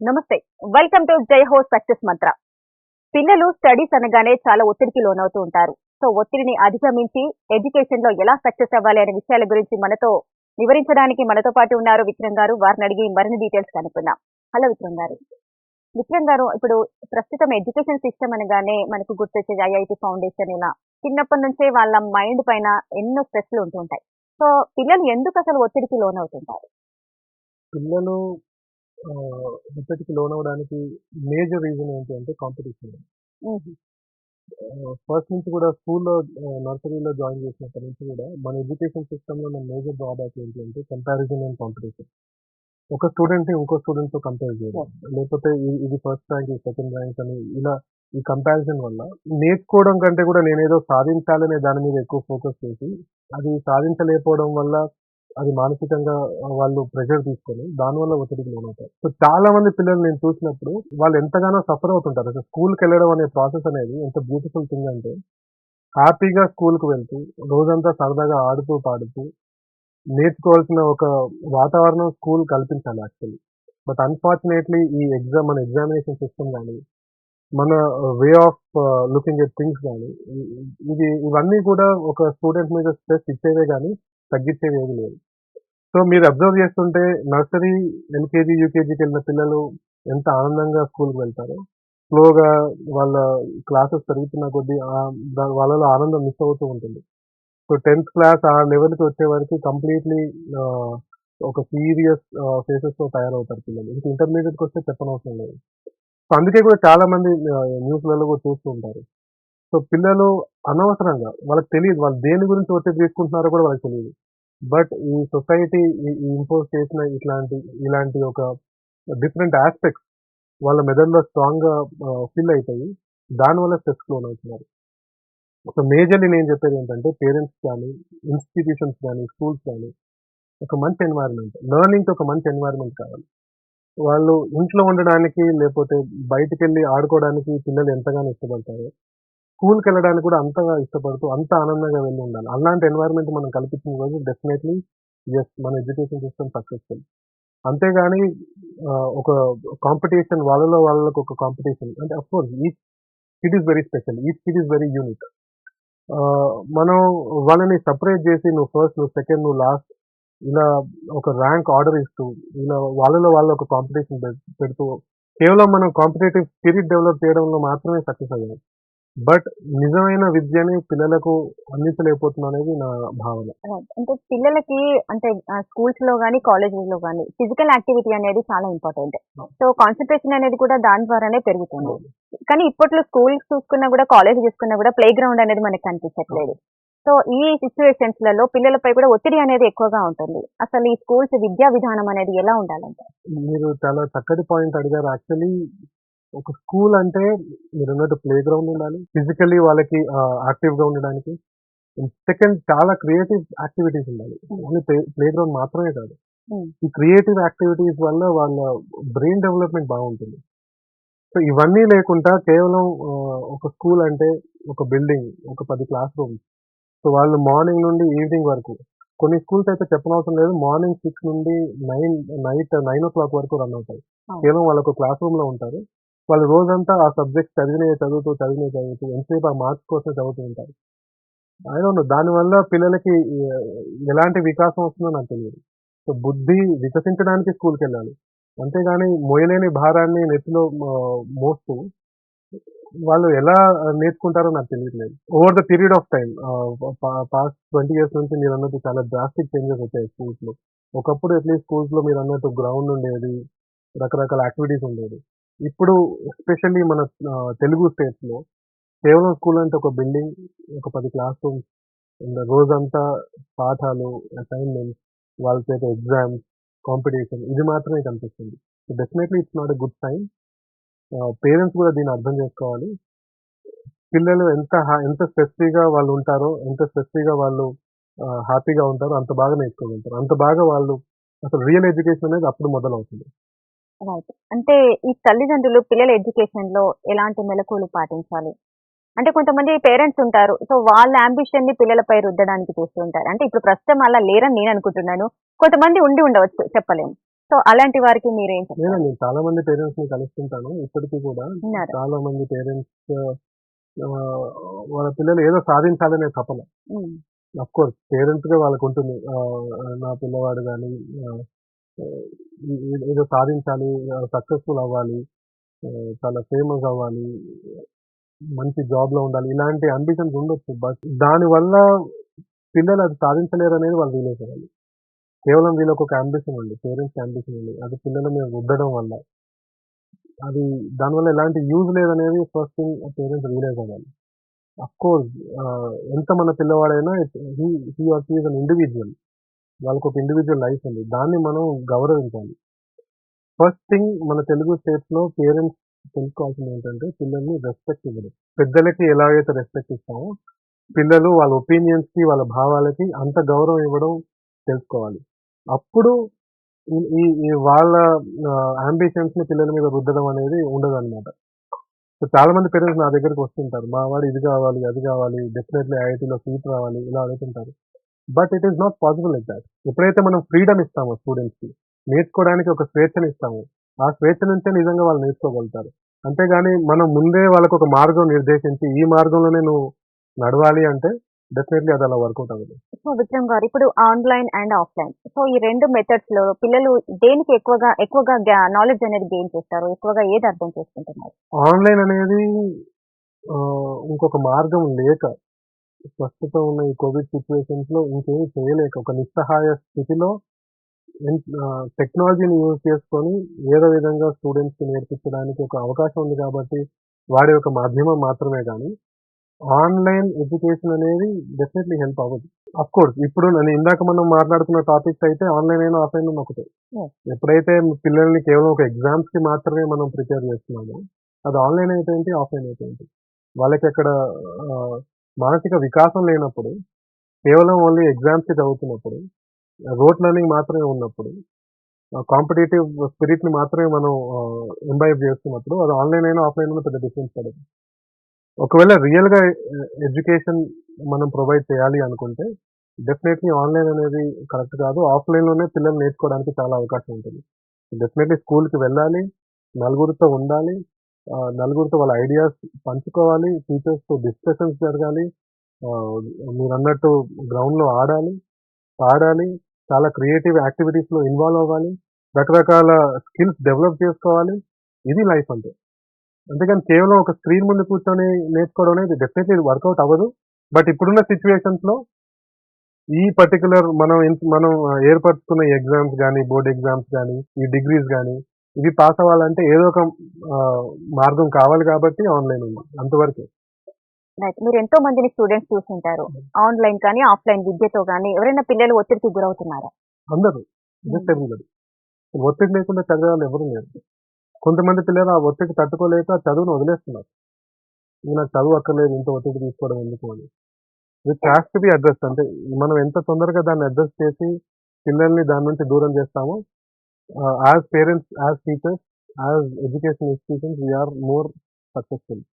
నమస్తే welcome to జై హో సక్సెస్ మంత్ర. పిల్లలు స్టడీస్ అనగానే చాలా ఒత్తిడికి లోనవుతూ ఉంటారు. సో ఒత్తిడిని అధిగమించి ఎడ్యుకేషన్లో ఎలా సక్సెస్ అవ్వాలి అనే విషయాల గురించి మనతో వివరించడానికి మనతో పాటు ఉన్నారు విక్రమ్ గారు. వారిని అడిగి మరిన్ని డీటెయిల్స్ కనుక్కుందాం. హలో విక్రమ్ గారు. విక్రమ్ గారు ఇప్పుడు ప్రస్తుతం ఎడ్యుకేషన్ సిస్టమ్ అనగానే మనకు గుర్తొచ్చేది ఐఐటి ఫౌండేషన్ ఇలా చిన్నప్పటి నుంచే వాళ్ళ మైండ్ పైన ఎన్నో స్ట్రెస్లు ఉంటుంటాయి సో పిల్లలు ఎందుకు అసలు ఒత్తిడికి లోనవుతుంటారు? పిల్లలు ఆ, ఒత్తిడికి లోనవడానికి మేజర్ రీజన్ ఏంటి అంటే కాంపిటీషన్ ఫస్ట్ నుంచి కూడా స్కూల్లో నర్సరీలో జాయిన్ చేసినప్పటి నుంచి కూడా మన ఎడ్యుకేషన్ సిస్టంలో ఉన్న మేజర్ డ్రాబ్యాక్ ఏంటి అంటే కంపారిజన్ అండ్ కాంపిటీషన్ ఒక స్టూడెంట్ ఇంకో స్టూడెంట్తో కంపేర్ చేయడం. లేకపోతే ఇ- ఇది ఫస్ట్ ర్యాంక్ ఇది సెకండ్ ర్యాంక్ అని ఇలా ఈ కంపారిజన్ వల్ల నేర్చుకోవడం కంటే కూడా నేనేదో సాధించాలనే దాని మీద ఎక్కువ ఫోకస్ చేసి అది సాధించలేకపోవడం వల్ల అది మానసికంగా వాళ్ళు ప్రెషర్ తీసుకొని దానివల్ల ఒత్తిడికి లోనవుతారు సో చాలా మంది పిల్లలు నేను చూసినప్పుడు వాళ్ళు ఎంతగానో సఫర్ అవుతుంటారు. అసలు స్కూల్కి వెళ్ళడం అనే ప్రాసెస్ అనేది ఎంత బ్యూటిఫుల్ థింగ్ అంటే హ్యాపీగా స్కూల్కి వెళ్తూ రోజంతా సరదాగా ఆడుతూ పాడుతూ నేర్చుకోవాల్సిన ఒక వాతావరణం స్కూల్ కల్పించాలి యాక్చువల్లీ. బట్ అన్ఫార్చునేట్లీ ఈ ఎగ్జామ్ మన ఎగ్జామినేషన్ సిస్టమ్ కానీ మన way of looking at things కానీ ఇది ఇవన్నీ కూడా ఒక స్టూడెంట్ మీద స్ట్రెస్ ఇచ్చేవే కానీ తగ్గించేవి ఏది లేదు. సో మీరు అబ్జర్వ్ చేస్తుంటే నర్సరీ ఎల్కేజీ యూకేజీకి వెళ్ళిన పిల్లలు ఎంత ఆనందంగా స్కూల్కి వెళ్తారో స్లోగా వాళ్ళ క్లాసెస్ పెరుగుతున్న కొద్దీ వాళ్ళలో ఆనందం మిస్ అవుతూ ఉంటుంది. సో టెన్త్ క్లాస్ ఆ లెవెల్కి వచ్చే వరకు కంప్లీట్లీ ఒక సీరియస్ ఫేసెస్తో తయారవుతారు పిల్లలు. ఇంకా ఇంటర్మీడియట్కి వస్తే చెప్పనవసరం లేదు. సో అందుకే కూడా చాలా మంది న్యూస్లలో కూడా చూస్తూ ఉంటారు. సో పిల్లలు అనవసరంగా వాళ్ళకి తెలియదు వాళ్ళు దేని గురించి ఒత్తిడి తీసుకుంటున్నారో కూడా వాళ్ళకి తెలియదు. బట్ ఈ సొసైటీ ఇంపోజ్ చేసిన ఇట్లాంటి ఇలాంటి ఒక డిఫరెంట్ ఆస్పెక్ట్స్ వాళ్ళ మెదడులో స్ట్రాంగ్గా ఫిల్ అవుతాయి దానివల్ల స్ట్రెస్ లోన్ అవుతున్నారు. సో మేజర్లీ నేను చెప్పేది ఏంటంటే పేరెంట్స్ కానీ ఇన్స్టిట్యూషన్స్ కానీ స్కూల్స్ కానీ ఒక మంచి ఎన్వైరన్మెంట్ లెర్నింగ్కి ఒక మంచి ఎన్వైరన్మెంట్ కావాలి. వాళ్ళు ఇంట్లో ఉండడానికి లేకపోతే బయటికి వెళ్ళి ఆడుకోవడానికి పిల్లలు ఎంతగానో ఇష్టపడతారు స్కూల్కి వెళ్ళడానికి కూడా అంతగా ఇష్టపడుతూ అంత ఆనందంగా వెళ్ళి ఉండాలి. అలాంటి ఎన్వైరన్మెంట్ మనం కల్పించిన రోజు డెఫినెట్లీ ఎస్ మన ఎడ్యుకేషన్ సిస్టమ్ సక్సెస్ఫుల్ అంతేగాని ఒక కాంపిటీషన్ వాళ్ళలో వాళ్ళకు ఒక కాంపిటీషన్ అంటే of course each kid is very special each kid is very unique మనం వాళ్ళని సపరేట్ చేసి నువ్వు ఫస్ట్ నువ్వు సెకండ్ నువ్వు లాస్ట్ ఇలా ఒక ర్యాంక్ ఆర్డర్ ఇస్తూ ఇలా వాళ్ళలో వాళ్ళు ఒక కాంపిటీషన్ పెడుతూ కేవలం మనం కాంపిటేటివ్ స్పిరిట్ డెవలప్ చేయడంలో మాత్రమే సక్సెస్ అయ్యాం. బట్ నిజమైన విద్యని పిల్లలకు అందించలేకపోతున్నా అనేది నా భావన. అంటే పిల్లలకి అంటే స్కూల్స్లో కానీ కాలేజెస్లో కానీ ఫిజికల్ యాక్టివిటీ అనేది చాలా ఇంపార్టెంట్ సో కాన్సన్ట్రేషన్ అనేది కూడా దాని ద్వారానే పెరుగుతుంది. కానీ ఇప్పట్లో స్కూల్స్ చూసుకున్నా కూడా కాలేజ్ చూసుకున్నా కూడా ప్లే గ్రౌండ్ అనేది మనకి కనిపించట్లేదు. సో ఈ సిచ్యువేషన్స్లలో పిల్లలపై కూడా ఒత్తిడి అనేది ఎక్కువగా ఉంటుంది. అసలు ఈ స్కూల్స్ విద్యా విధానం అనేది ఎలా ఉండాలంటే? మీరు చాలా చక్కటి పాయింట్ అడిగారు. యాక్చువల్లీ ఒక స్కూల్ అంటే మీరు అన్నట్టు ప్లే గ్రౌండ్ ఉండాలి. ఫిజికల్లీ వాళ్ళకి యాక్టివ్గా ఉండడానికి. సెకండ్ చాలా క్రియేటివ్ యాక్టివిటీస్ ఉండాలి. ఓన్లీ ప్లే గ్రౌండ్ మాత్రమే కాదు. ఈ క్రియేటివ్ యాక్టివిటీస్ వల్ల వాళ్ళ బ్రెయిన్ డెవలప్మెంట్ బాగుంటుంది. సో ఇవన్నీ లేకుండా కేవలం ఒక స్కూల్ అంటే ఒక బిల్డింగ్ ఒక పది క్లాస్ రూమ్స్. సో వాళ్ళు మార్నింగ్ నుండి ఈవినింగ్ వరకు. కొన్ని స్కూల్స్ అయితే చెప్పనవసరం లేదు. మార్నింగ్ సిక్స్ నుండి nine night nine o'clock వరకు రన్ అవుతాయి. కేవలం వాళ్ళు ఒక క్లాస్ రూమ్లో ఉంటారు. వాళ్ళు రోజంతా ఆ సబ్జెక్ట్ చదివినవి చదువుతూ చదివినవి చదువుతూ ఎంతసేపు ఆ మార్క్స్ కోసం చదువుతూ ఉంటారు. ఐ దానివల్ల పిల్లలకి ఎలాంటి వికాసం వస్తుందో నాకు తెలియదు. సో బుద్ధి వికసించడానికి స్కూల్కి వెళ్ళాలి అంతేగాని మోయలేని భారాన్ని నెత్తిలో మోస్తూ వాళ్ళు ఎలా నేర్చుకుంటారో నాకు తెలియట్లేదు over the period of time past twenty years నుంచి మీరు అన్నట్టు చాలా డ్రాస్టిక్ చేంజెస్ వచ్చాయి స్కూల్స్లో ఒకప్పుడు అట్లీస్ట్ స్కూల్స్లో మీరు అన్నట్టు గ్రౌండ్ ఉండేది రకరకాల యాక్టివిటీస్ ఉండేది ఇప్పుడు ఎస్పెషల్లీ మన తెలుగు స్టేట్స్లో కేవలం స్కూల్ అంటే ఒక బిల్డింగ్ ఒక పది క్లాస్ రూమ్స్ రోజంతా పాఠాలు అసైన్మెంట్స్ వాళ్ళ చేత ఎగ్జామ్స్ కాంపిటీషన్ ఇది మాత్రమే కనిపిస్తుంది. So definitely it's not a good sign parents కూడా దీన్ని అర్థం చేసుకోవాలి. పిల్లలు ఎంత ఎంత స్ట్రెస్ ఫ్రీగా వాళ్ళు ఉంటారో ఎంత స్ట్రెస్ ఫ్రీగా వాళ్ళు హ్యాపీగా ఉంటారో అంత బాగా నేర్చుకోగలుగుతారు. అంత బాగా వాళ్ళు అసలు రియల్ ఎడ్యుకేషన్ అనేది అప్పుడు మొదలవుతుంది. రైట్ అంటే ఈ తల్లిదండ్రులు పిల్లల ఎడ్యుకేషన్లో ఎలాంటి మెలకువలు పాటించాలి? అంటే కొంతమంది పేరెంట్స్ ఉంటారు. సో వాళ్ళ అంబిషన్ని పిల్లలపై రుద్దడానికి చూస్తూ ఉంటారు. అంటే ఇప్పుడు ప్రస్తుతం అలా లేరని నేను అనుకుంటున్నాను. కొంతమంది ఉండి ఉండవచ్చు చెప్పలేము. సో అలాంటి వారికి మీరేం చెప్తారు? లేదండి నేను చాలా మంది పేరెంట్స్ని కలుస్తుంటాను. ఇప్పటికీ కూడా ఉన్నారు. చాలా మంది పేరెంట్స్ వాళ్ళ పిల్లలు ఏదో సాధించాలనే తపన. అఫ్ కోర్స్ పేరెంట్స్గా వాళ్ళకు ఉంటుంది ఆ, నా పిల్లవాడు కానీ ఏదో సాధించాలి సక్సెస్ఫుల్ అవ్వాలి చాలా ఫేమస్ అవ్వాలి మంచి జాబ్లో ఉండాలి ఇలాంటి అంబిషన్స్ ఉండొచ్చు. బట్ దానివల్ల పిల్లలు అది సాధించలేరు అనేది వాళ్ళు రియలైజ్ అవ్వాలి. కేవలం వీళ్ళకి ఒక అంబిషన్ ఉంది పేరెంట్స్ అంబిషన్ ఉంది. అది పిల్లల మీద రుద్దడం వల్ల. అది దానివల్ల ఎలాంటి యూజ్ లేదనేది ఫస్ట్ థింగ్ పేరెంట్స్ రియలైజ్ అవ్వాలి. అఫ్ కోర్స్ ఎంత మన పిల్లవాడైనా he or is an individual వాళ్ళకి ఒక ఇండివిజువల్ లైఫ్ ఉంది. దాన్ని మనం గౌరవించాలి. ఫస్ట్ థింగ్ మన తెలుగు స్టేట్స్లో పేరెంట్స్ తెలుసుకోవాల్సింది ఏంటంటే పిల్లల్ని రెస్పెక్ట్ ఇవ్వడం. పెద్దలకి ఎలాగైతే రెస్పెక్ట్ ఇస్తామో పిల్లలు వాళ్ళ ఒపీనియన్స్కి వాళ్ళ భావాలకి అంత గౌరవం ఇవ్వడం తెలుసుకోవాలి. అప్పుడు ఈ- ఈ వాళ్ళ అంబిషన్స్ని పిల్లల మీద రుద్దడం అనేది ఉండదు అనమాట సో చాలా మంది పేరెంట్స్ నా దగ్గరికి వస్తుంటారు. మా వాడు ఇది కావాలి అది కావాలి డెఫినెట్లీ ఐఐటీలో సీట్ రావాలి ఇలా అడుగుతుంటారు but it is not possible like that ఎప్పుడైతే మనం ఫ్రీడమ్ ఇస్తామో స్టూడెంట్స్కి నేర్చుకోవడానికి ఒక స్వేచ్ఛను ఇస్తాము. ఆ స్వేచ్ఛ నుంచే నిజంగా వాళ్ళు నేర్చుకోగలుగుతారు. అంతేగాని మనం ముందే వాళ్ళకు ఒక మార్గం నిర్దేశించి ఈ మార్గంలోనే నువ్వు నడవాలి అంటే డెఫినెట్లీ అది అలా వర్కౌట్ అవ్వదు. సో విక్రమ్ గారు ఇప్పుడు ఆన్లైన్ అండ్ ఆఫ్లైన్ సో ఈ రెండు మెథడ్స్లో పిల్లలు దేనికి ఎక్కువగా ఎక్కువగా నాలెడ్జ్ అనేది గెయిన్ చేస్తారు? ఎక్కువగా ఏది అర్థం చేసుకుంటున్నారు? ఆన్లైన్ అనేది ఇంకొక మార్గం లేక ప్రస్తుతం ఉన్న ఈ కోవిడ్ సిచ్యువేషన్స్లో ఇంకేం చేయలేక ఒక నిస్సహాయ స్థితిలో టెక్నాలజీని యూజ్ చేసుకొని ఏదో విధంగా స్టూడెంట్స్కి నేర్పించడానికి ఒక అవకాశం ఉంది కాబట్టి వాడే ఒక మాధ్యమం మాత్రమే కానీ ఆన్లైన్ ఎడ్యుకేషన్ అనేది డెఫినెట్లీ హెల్ప్ అవ్వదు. అఫ్ కోర్స్ ఇప్పుడు నేను ఇందాక మనం మాట్లాడుకున్న టాపిక్స్ అయితే ఆన్లైన్ అయినా ఆఫ్లైన్ ఒకటే. Yes. ఎప్పుడైతే పిల్లల్ని కేవలం ఒక ఎగ్జామ్స్కి మాత్రమే మనం ప్రిపేర్ చేస్తున్నామో అది ఆన్లైన్ అయితే ఏంటి ఆఫ్లైన్ అయితే ఏంటి వాళ్ళకి అక్కడ మానసిక వికాసం లేనప్పుడు కేవలం ఓన్లీ ఎగ్జామ్స్ చదువుతున్నప్పుడు రోట్ లెర్నింగ్ మాత్రమే ఉన్నప్పుడు కాంపిటేటివ్ స్పిరిట్ని మాత్రమే మనం ఎంబైబ్ చేస్తున్నప్పుడు అది ఆన్లైన్ అయినా ఆఫ్లైన్ అయినా పెద్ద డిఫరెన్స్ పడదు. ఒకవేళ రియల్గా ఎడ్యుకేషన్ మనం ప్రొవైడ్ చేయాలి అనుకుంటే డెఫినెట్లీ ఆన్లైన్ అనేది కరెక్ట్ కాదు. ఆఫ్లైన్లోనే పిల్లలు నేర్చుకోవడానికి చాలా అవకాశం ఉంటుంది. డెఫినెట్లీ స్కూల్కి వెళ్ళాలి నలుగురితో ఉండాలి నలుగురితో వాళ్ళ ఐడియాస్ పంచుకోవాలి టీచర్స్తో డిస్కషన్స్ జరగాలి మీరు అన్నట్టు గ్రౌండ్లో ఆడాలి ఆడాలి పాడాలి చాలా క్రియేటివ్ యాక్టివిటీస్లో ఇన్వాల్వ్ అవ్వాలి రకరకాల స్కిల్స్ డెవలప్ చేసుకోవాలి. ఇది లైఫ్ అంటే. అంతేకాని కేవలం ఒక స్క్రీన్ ముందు కూర్చొని నేర్చుకోవడం అనేది డెఫినెట్లీ వర్కౌట్ అవ్వదు. బట్ ఇప్పుడున్న సిచ్యువేషన్స్లో ఈ పర్టికులర్ మనం మనం ఏర్పరచుకున్న ఎగ్జామ్స్ కానీ బోర్డ్ ఎగ్జామ్స్ కానీ ఈ డిగ్రీస్ కానీ ఇవి పాస్ అవ్వాలంటే ఏదో ఒక మార్గం కావాలి కాబట్టి ఆన్లైన్ ఉంది అంతవరకు. మీరు ఎంతో మందిని స్టూడెంట్స్ చూస్తుంటారు ఆన్లైన్ కానీ ఆఫ్లైన్ విద్యతో కానీ ఎవరైనా పిల్లలు ఒత్తిడికి గురవుతున్నారా? అందరూ జస్ట్ ఎవ్రీబడి. ఒత్తిడి లేకుండా చదివే వాళ్ళు ఎవరు లేరు. కొంతమంది పిల్లలు ఆ ఒత్తిడి తట్టుకోలేక చదువును వదిలేస్తున్నారు. ఇది నాకు చదువు అక్కర్లేదు ఇంత ఒత్తిడి తీసుకోవడం ఎందుకు? అని. With has to be address అంటే మనం ఎంత తొందరగా దాన్ని అడ్రస్ చేసి పిల్లల్ని దాని నుంచి దూరం చేస్తామో uh, as parents, as teachers, as education institutions, we are more successful.